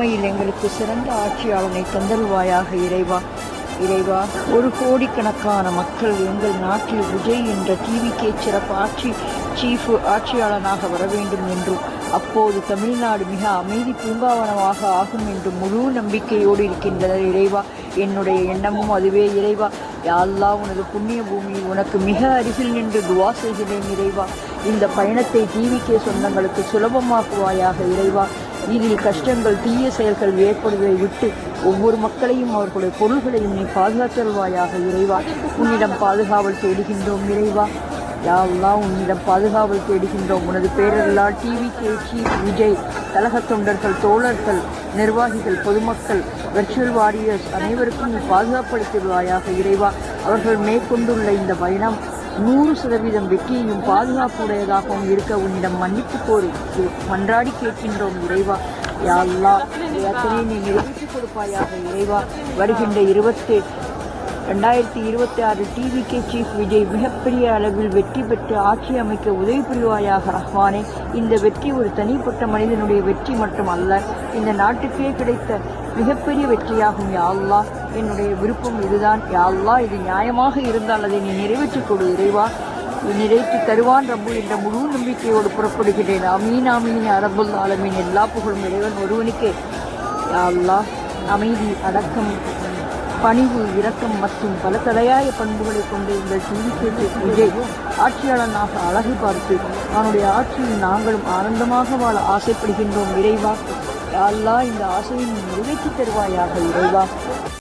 உண்மையில் எங்களுக்கு சிறந்த ஆட்சியாளனை தந்தருவாயாக இறைவா. இறைவா ஒரு கோடிக்கணக்கான மக்கள் எங்கள் நாட்டில் விஜய் என்ற டிவிக்கே சிறப்பு ஆட்சி சீஃப் ஆட்சியாளனாக வர வேண்டும் என்றும் அப்போது தமிழ்நாடு மிக அமைதி பூங்காவனமாக ஆகும் என்று முழு நம்பிக்கையோடு இருக்கின்றனர் இறைவா. என்னுடைய எண்ணமும் அதுவே இறைவா. யாழ்லா உனது புண்ணிய பூமி உனக்கு மிக அருகில் நின்று துவா செய்கிறேன் இறைவா. இந்த பயணத்தை டிவிக்கே சொந்தங்களுக்கு சுலபமாக்குவாயாக இறைவா. இதில் கஷ்டங்கள் தீய செயல்கள் ஏற்படுவதை விட்டு ஒவ்வொரு மக்களையும் அவர்களுடைய பொருள்களையும் நீ பாதுகாத்தல்வாயாக இறைவா. உன்னிடம் பாதுகாவல் தேடுகின்றோம் இறைவா. யாவெல்லாம் உன்னிடம் பாதுகாவல் தேடுகின்றோம். உனது பேரர்களால் டிவி கேச்சி விஜய் கழக தொண்டர்கள் தோழர்கள் நிர்வாகிகள் பொதுமக்கள் வெர்ச்சுவல் வாரியர்ஸ் அனைவருக்கும் நீ பாதுகாப்படுத்திடுவாயாக இறைவா. அவர்கள் மேற்கொண்டுள்ள இந்த பயணம் நூறு சதவீதம் வெற்றியையும் பாதுகாப்புடையதாகவும் இருக்க உன்னிடம் மன்னிப்பு கோரி மன்றாடி கேட்கின்றோம் இறைவா. யாழ்லா அல்லாஹ் நீ நிறைவேற்றி கொடுப்பாயாக இறைவா. வருகின்ற இருபத்தி ரெண்டாயிரத்தி இருபத்தி ஆறு டிவிகே சீஃப் விஜய் மிகப்பெரிய அளவில் வெற்றி பெற்று ஆட்சி அமைக்க உதவி புரிவாயாக ரஹ்மானே இந்த வெற்றி ஒரு தனிப்பட்ட மனிதனுடைய வெற்றி மட்டும் அல்ல இந்த நாட்டுக்கே கிடைத்த மிகப்பெரிய வெற்றியாகும் யாழ்லா என்னுடைய விருப்பம் இதுதான் யாழ்லா இது நியாயமாக இருந்தால் அதை நீ நிறைவேற்றிக் கொடு இறைவா. நீ நிறைவேற்றி தருவான் ரப்பு என்ற முழு நம்பிக்கையோடு புறப்படுகிறேன். அமீன் அமீன் அரபுல் ஆலமீன். எல்லா புகழும் இறைவன் ஒருவனுக்கே. யா அமைதி அடக்கம். பணிவு இரக்கம் மற்றும் பல தலையாய பண்புகளை கொண்ட எங்கள் டிவிகே விஜய் ஆட்சியாளனாக அழகு பார்த்து அவனுடைய ஆட்சியில் நாங்களும் ஆனந்தமாக வாழ ஆசைப்படுகின்றோம். இறைவா அல்லா அல்லாஹ் இந்த ஆசையை நிறைவேற்றி தருவாயாக இறைவா.